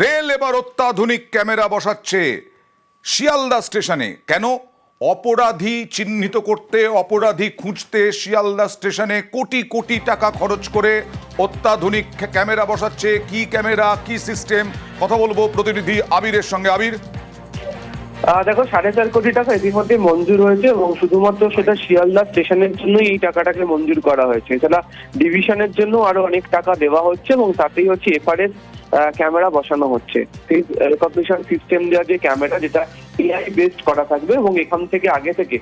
Rail এবার অত্যাধুনিক camera বসাচ্ছে। শিয়ালদা স্টেশনে। কেন? অপরাধী চিহ্নিত করতে, অপরাধী খুঁজতে শিয়ালদা স্টেশনে কোটি কোটি টাকা খরচ করে অত্যাধুনিক ক্যামেরা বসাচ্ছে। কি ক্যামেরা, কি সিস্টেম? কথা বলব প্রতিনিধি আবিরের সঙ্গে। আবির? দেখো, সাড়ে চার কোটি টাকা ইতিমধ্যে মঞ্জুর হয়েছে এবং শুধুমাত্র সেটা শিয়ালদা স্টেশনের জন্যই এই টাকাটাকে মঞ্জুর করা হয়েছে। এছাড়া ডিভিশনের জন্য আরও অনেক টাকা দেওয়া হচ্ছে এবং তাতেই হচ্ছে এফআরএস ক্যামেরা বসানো হচ্ছে। ফেস রেকগনিশন সিস্টেম দেওয়া যে ক্যামেরা যেটা এআই বেসড করা থাকবে এবং এখান থেকে আগে থেকে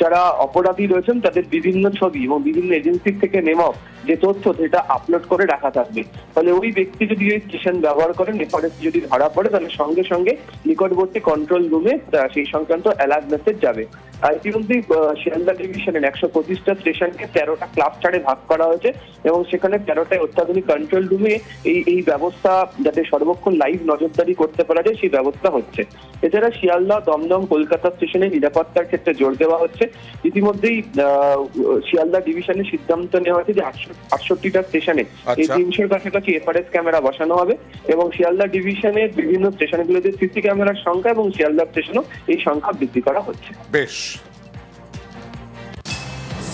যারা অপরাধী রয়েছেন, তাদের বিভিন্ন ছবি এবং বিভিন্ন এজেন্সি থেকে নেওয়া যে তথ্য, সেটা আপলোড করে রাখা থাকবে। ফলে ওই ব্যক্তি যদি ওই স্টেশন ব্যবহার করেন এফআরএস যদি ধরা পড়ে, তাহলে সঙ্গে সঙ্গে নিকটবর্তী কন্ট্রোল রুমে সেই সংক্রান্ত অ্যালার্ট মেসেজ যাবে। ইতিমধ্যেই শিয়ালদা ডিভিশনের একশো পঁচিশটা স্টেশনকে তেরোটা ক্লাব চারে ভাগ করা হয়েছে এবং সেখানে তেরোটায় অত্যাধুনিক কন্ট্রোল রুমে এই এই ব্যবস্থা যাতে সর্বক্ষণ লাইভ নজরদারি করতে পারা যায় সেই ব্যবস্থা হচ্ছে। এছাড়া শিয়ালদা দমদম কলকাতা স্টেশনে নিরাপত্তার ক্ষেত্রে জোর দেওয়া হচ্ছে। ইতিমধ্যেই আহ, শিয়ালদা ডিভিশনের সিদ্ধান্ত নেওয়া হয়েছে যে আটশো আটষট্টিটা স্টেশনে এই আচ্ছা। তিনশোর কাছাকাছি এফআরএস ক্যামেরা বসানো হবে এবং শিয়ালদা ডিভিশনের বিভিন্ন স্টেশনগুলোতে সিসি ক্যামেরার সংখ্যা এবং শিয়ালদা স্টেশনও এই সংখ্যা বৃদ্ধি করা হচ্ছে। বেশ।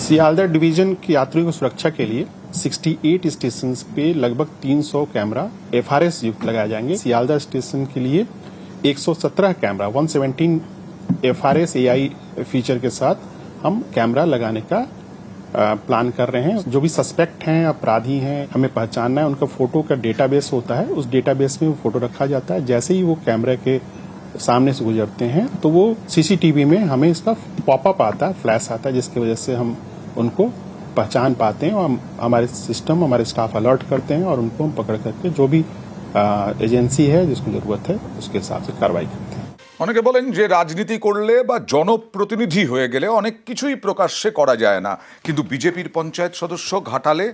सियालदह डिवीज़न के यात्रियों की सुरक्षा के लिए 68 स्टेशन पे लगभग 300 कैमरा एफआरएस युक्त लगाए जाएँगे। सियालदह स्टेशन के लिए 117 कैमरा 117 एफआरएस एआई फीचर के साथ हम कैमरा लगाने का प्लान कर रहे हैं। जो भी सस्पेक्ट हैं, अपराधी हैं, हमें पहचानना है, उनका फ़ोटो का डेटाबेस होता है, उस डेटाबेस में वो फ़ोटो रखा जाता है। जैसे ही वो कैमरे के सामने से गुजरते हैं तो वो सीसीटीवी में हमें इसका पॉपअप आता है, फ्लैश आता है, जिसकी वजह से हम उनको पहचान पाते हैं और हम- हमारे सिस्टम हमारे स्टाफ अलर्ट करते हैं और उनको हम पकड़ करके जो भी अ, एजेंसी है जिसको जरूरत है उसके हिसाब से कार्रवाई करते हैं অনেকে বলেন যে রাজনীতি করলে বা জনপ্রতিনিধি হয়ে গেলে অনেক কিছুই প্রকাশ্যে করা যায় না কিন্তু বিজেপির পঞ্চায়েত সদস্য ঘাটালে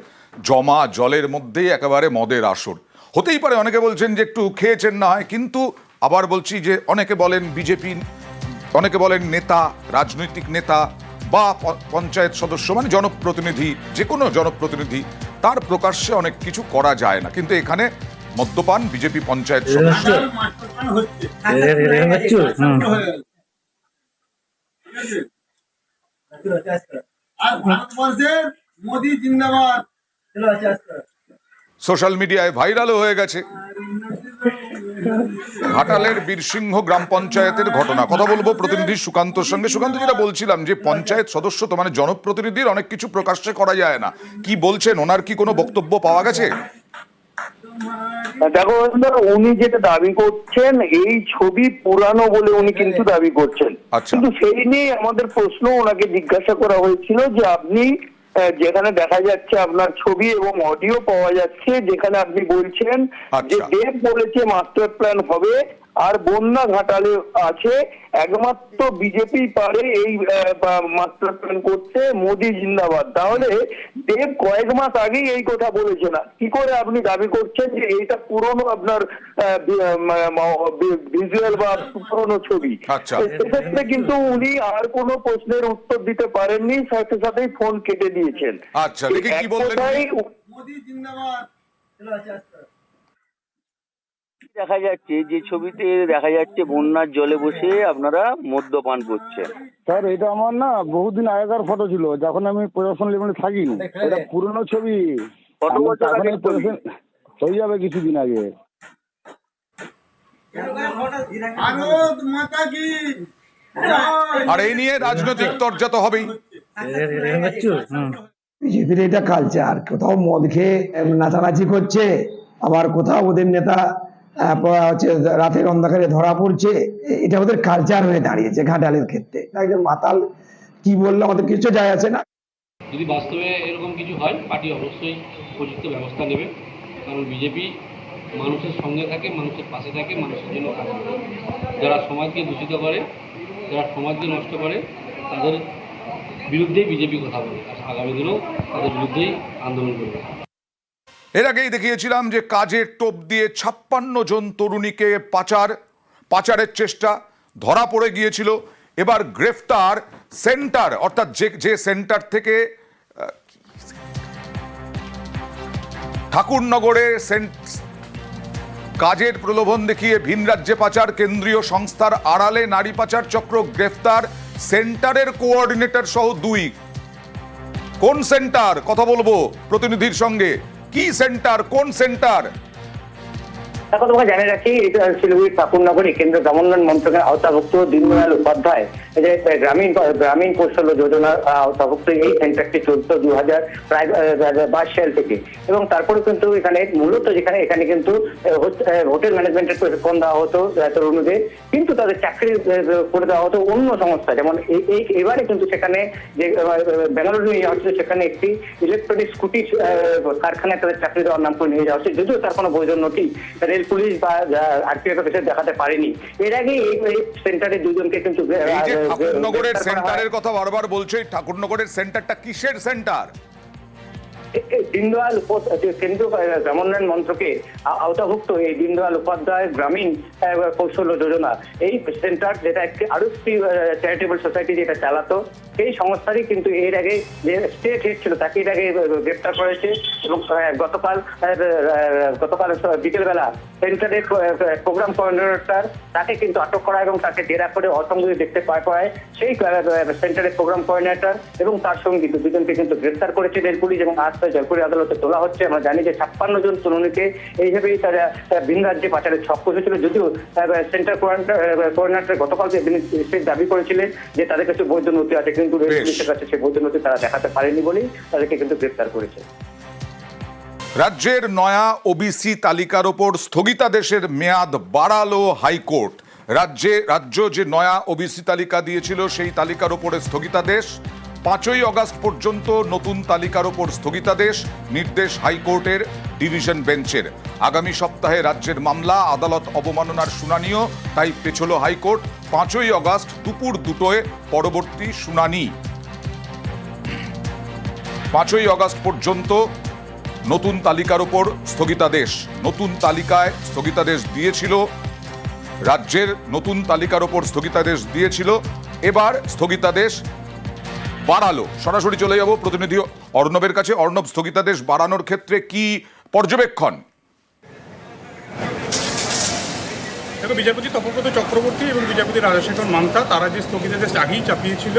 জমা জলের মধ্যেই একেবারে মদের আসর হতেই পারে অনেকে বলছেন যে একটু খেয়েছেন না হয় কিন্তু আবার বলছি যে অনেকে বলেন বিজেপি অনেকে বলেন নেতা রাজনৈতিক নেতা বা পঞ্চায়েত সদস্য মানে জনপ্রতিনিধি যে কোনো জনপ্রতিনিধি তার প্রকাশ্যে অনেক কিছু করা যায় না। কিন্তু এখানে মদ্যপান বিজেপি পঞ্চায়েত সদস্য সোশ্যাল মিডিয়ায় ভাইরালও হয়ে গেছে। ঘাটালের বীরসিংহ গ্রাম পঞ্চায়েতের ঘটনা। কথা বলব প্রতিনিধি সুকান্তর সঙ্গে। সুকান্ত যেটা বলছিলাম যে পঞ্চায়েত সদস্য তো মানে জনপ্রতিনিধির অনেক কিছু প্রকাশ্যে করা যায় না। কি বলছেন? ওনার কি কোনো বক্তব্য পাওয়া গেছে? দেখো উনি যেটা দাবি করছেন এই ছবি পুরানো বলে উনি কিন্তু দাবি করছেন। আচ্ছা। কিন্তু সেই নিয়ে আমাদের প্রশ্ন ওনাকে জিজ্ঞাসা করা হয়েছিল যে আপনি যেখানে দেখা যাচ্ছে আপনার ছবি এবং অডিও পাওয়া যাচ্ছে যেখানে আপনি বলছেন যে আচ্ছা। দেব বলেছে মাস্টার প্ল্যান হবে আর বন্যা ঘাটালে আছে। একমাত্র বিজেপি পারে এই মাস্টার প্ল্যান করতে মোদি জিন্দাবাদ। তাহলে দেব কয়েক মাস আগেই এই কথা বলেছে না। কি করে আপনি দাবি করছেন যে এইটা পুরনো আপনার ভিজুয়াল বা পুরনো ছবি? আচ্ছা। সেক্ষেত্রে কিন্তু উনি আর কোনো প্রশ্নের উত্তর দিতে পারেননি সাথে সাথেই ফোন কেটে দিয়েছেন। আচ্ছা, দেখি কি বললেন? মোদি জিন্দাবাদ। দেখা যাচ্ছে যে ছবিতে দেখা যাচ্ছে বন্যার জলে বসে আপনারা মদ্যপান করছেন। স্যার এটা আমার না বহুদিন আগেকার ফটো ছিল যখন আমি প্রশাসন লেভেলে থাকি এটা পুরনো ছবি। কত বছর হয়ে যাবে কিছুদিন আগে। আর এই নিয়ে রাজনৈতিক তর্জা তো হবেই। বিজেপির এটা কালচার কোথাও মদ খেয়ে নাচানাচি করছে আবার কোথাও ওদের নেতা হচ্ছে রাতের অন্ধকারে ধরা পড়ছে। এটা ওদের কালচার হয়ে দাঁড়িয়েছে ঘাটালের ক্ষেত্রে। একজন মাতাল কি বলল আমাদের কিছু যায় আছে না। যদি বাস্তবে এরকম কিছু হয়, পার্টি অবশ্যই উপযুক্ত ব্যবস্থা নেবে। কারণ বিজেপি মানুষের সঙ্গে থাকে, মানুষের পাশে থাকে, মানুষের জন্য কাজ করে। যারা সমাজকে দূষিত করে, যারা সমাজকে নষ্ট করে, তাদের বিরুদ্ধেই বিজেপি কথা বলে আর আগামী দিনেও তাদের বিরুদ্ধেই আন্দোলন করবে। এর আগেই দেখিয়েছিলাম যে কাজের টোপ দিয়ে ছাপ্পান্ন জন তরুণীকে পাচার, পাচারের চেষ্টা ধরা পড়ে গিয়েছিল। এবার গ্রেফতার সেন্টার, অর্থাৎ যে যে সেন্টার থেকে ঠাকুরনগরে কাজের প্রলোভন দেখিয়ে ভিন রাজ্যে পাচার, কেন্দ্রীয় সংস্থার আড়ালে নারী পাচার চক্র গ্রেফতার, সেন্টারের কোঅর্ডিনেটর সহ দুই। কোন সেন্টার? কথা বলব প্রতিনিধির সঙ্গে। কি সেন্টার কোন সেন্টার এখন তোমাকে জানিয়ে রাখি, এটা শিলিগুড়ির ঠাকুরনগরী কেন্দ্র গ্রামোন্নয়ন মন্ত্রকের আওতাভুক্ত দীনদয়াল উপাধ্যায় যে গ্রামীণ গ্রামীণ কৌশল যোজনার আওতাভুক্ত এই সেন্টারটি চলতো দু হাজার প্রায় বাইশ সাল থেকে। এবং তারপরে কিন্তু এখানে, মূলত যেখানে, এখানে কিন্তু হোটেল ম্যানেজমেন্টের প্রশিক্ষণ দেওয়া হতো তরুণদের কিন্তু তাদের চাকরি করে দেওয়া হতো অন্য সংস্থা, যেমন এই- এবারে কিন্তু সেখানে যে বেঙ্গালুরু নিয়ে যাওয়া হচ্ছে, সেখানে একটি ইলেকট্রনিক স্কুটি কারখানায় তাদের চাকরি দেওয়ার নাম করে নিয়ে যাওয়া হচ্ছে, যদিও তার কোনো প্রয়োজন নথি রেল পুলিশ বা আরপিএফ এসে দেখাতে পারেনি এর আগে এই সেন্টারে দুজনকে কিন্তু এই যে ঠাকুরনগরের। সেন্টারের কথা বারবার বলছে ঠাকুরনগরের সেন্টারটা কিসের সেন্টার দীনদয়াল কেন্দ্রীয় গ্রামোন্নয়ন মন্ত্রকে আওতাভুক্ত এই দীনদয়াল উপাধ্যায় গ্রামীণ কৌশল যোজনা, এই সেন্টার যেটা একটি আরও চ্যারিটেবল সোসাইটি যেটা চালাতো, সেই সংস্থারই কিন্তু এর আগে যে স্টেট হেড ছিল, তাকে এর আগে গ্রেপ্তার করেছে এবং গতকাল গতকাল বিকেলবেলা সেন্টারের প্রোগ্রাম কোঅর্ডিনেটর তাকে কিন্তু আটক করা এবং তাকে জেরা করে অসংগতি দেখতে পায় সেই সেন্টারের প্রোগ্রাম কোঅর্ডিনেটর এবং তার সঙ্গী দুজনকে কিন্তু গ্রেপ্তার করেছে রেল পুলিশ এবং আজ তাই জয়পুরি আদালতে তোলা হচ্ছে। আমরা জানি যে ছাপ্পান্ন জন তরুণীকে এইভাবেই তারা ভিন রাজ্যে পাচারের ছক কষেছিল যদিও সেন্টার কোঅর্ডিনেটর গতকাল যে স্টেট দাবি করেছিলেন যে তাদের কাছে বৈধ নথি আছে কিন্তু পুলিশের কাছে সেই বৈধ নথি তারা দেখাতে পারেনি বলেই তাদেরকে কিন্তু গ্রেফতার করেছে। রাজ্যের নয়া ওবিসি তালিকার ওপর স্থগিতাদেশের মেয়াদ বাড়ালো হাইকোর্ট। রাজ্যে রাজ্য যে নয়া ওবিসি তালিকা দিয়েছিল সেই তালিকার ওপরে স্থগিতাদেশ। পাঁচই অগস্ট পর্যন্ত নতুন তালিকার ওপর স্থগিতাদেশ, নির্দেশ হাইকোর্টের, ডিভিশন বেঞ্চের। আগামী সপ্তাহে রাজ্যের মামলা, আদালত অবমাননার শুনানিও, তাই পেছল হাইকোর্ট পাঁচই অগস্ট দুপুর দুটোয় পরবর্তী শুনানি। পাঁচই অগস্ট পর্যন্ত নতুন তালিকার ওপর স্থগিতাদেশ। নতুন তালিকায় স্থগিতাদেশ দিয়েছিল, রাজ্যের নতুন তালিকার ওপর স্থগিতাদেশ দিয়েছিল। এবার স্থগিতাদেশ বাড়ালো। সরাসরি চলে যাব প্রতিনিধি অর্ণবের কাছে। অর্ণব, স্থগিতাদেশ বাড়ানোর ক্ষেত্রে কি পর্যবেক্ষণ? দেখো বিচারপতি তপব্রত চক্রবর্তী এবং বিচারপতি রাজাশেখর মান্তা, তারা যে স্থগিতাদেশ আগেই চাপিয়েছিল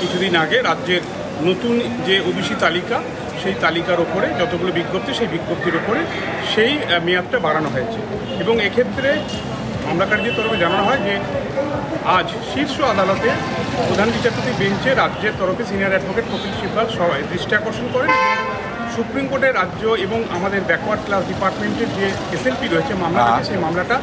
কিছুদিন আগে রাজ্যের নতুন যে ওবিসি তালিকা, সেই তালিকার ওপরে যতগুলো বিজ্ঞপ্তি, সেই বিজ্ঞপ্তির ওপরে সেই মেয়াদটা বাড়ানো হয়েছে। এবং এক্ষেত্রে মামলাকারীদের তরফে জানানো হয় যে আজ শীর্ষ আদালতে প্রধান বিচারপতি বেঞ্চে রাজ্যের তরফে সিনিয়র অ্যাডভোকেট কপিল সিব্বাল সবাই দৃষ্টি আকর্ষণ করেন। সুপ্রিম কোর্টের রাজ্য এবং আমাদের ব্যাকওয়ার্ড ক্লাস ডিপার্টমেন্টের যে এসএলপি রয়েছে মামলাটা হ্যাঁ। সেই মামলাটা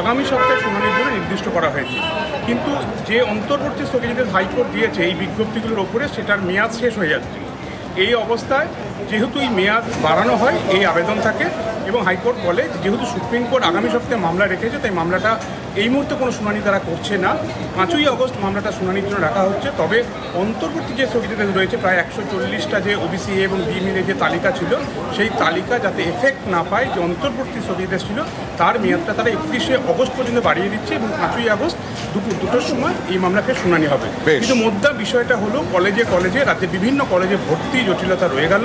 আগামী সপ্তাহে শুনানির জন্য নির্দিষ্ট করা হয়েছে। কিন্তু যে অন্তর্বর্তী স্থগিতাদেশ হাইকোর্ট দিয়েছে এই বিজ্ঞপ্তিগুলোর ওপরে সেটার মেয়াদ শেষ হয়ে যাচ্ছে। এই অবস্থায় যেহেতু এই মেয়াদ বাড়ানো হয় এই আবেদন থাকে এবং হাইকোর্ট বলে যেহেতু সুপ্রিম কোর্ট আগামী সপ্তাহে মামলা রেখেছে, তাই মামলাটা এই মুহূর্তে কোনো শুনানি তারা করছে না। পাঁচই অগস্ট মামলাটা শুনানির জন্য রাখা হচ্ছে। তবে অন্তর্বর্তী যে স্থগিতাদেশ রয়েছে, প্রায় একশো চল্লিশটা যে ওবিসি এবং বি মিলে যে তালিকা ছিল, সেই তালিকা যাতে এফেক্ট না পায় যে অন্তর্বর্তী স্থগিতাদেশ ছিল, তার মেয়াদটা তারা একত্রিশে অগস্ট পর্যন্ত বাড়িয়ে দিচ্ছে এবং পাঁচই আগস্ট দুপুর দুটোর সময় এই মামলাকে শুনানি হবে। কিন্তু মোদ্দা বিষয়টা হলো কলেজে কলেজে রাতে বিভিন্ন কলেজে ভর্তি জটিলতা রয়ে গেল।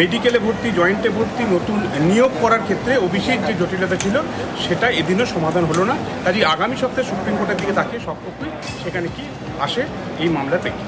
মেডিকেলে ভর্তি জয়েন্টে ভর্তি নতুন নিয়োগ করার ক্ষেত্রে অভিষেক যে জটিলতা ছিল সেটা এদিনও সমাধান হলো না। কাজে আগামী সপ্তাহে সুপ্রিম কোর্টের দিকে তাকে সবপক্ষই সেখানে কি আসে এই মামলা থেকে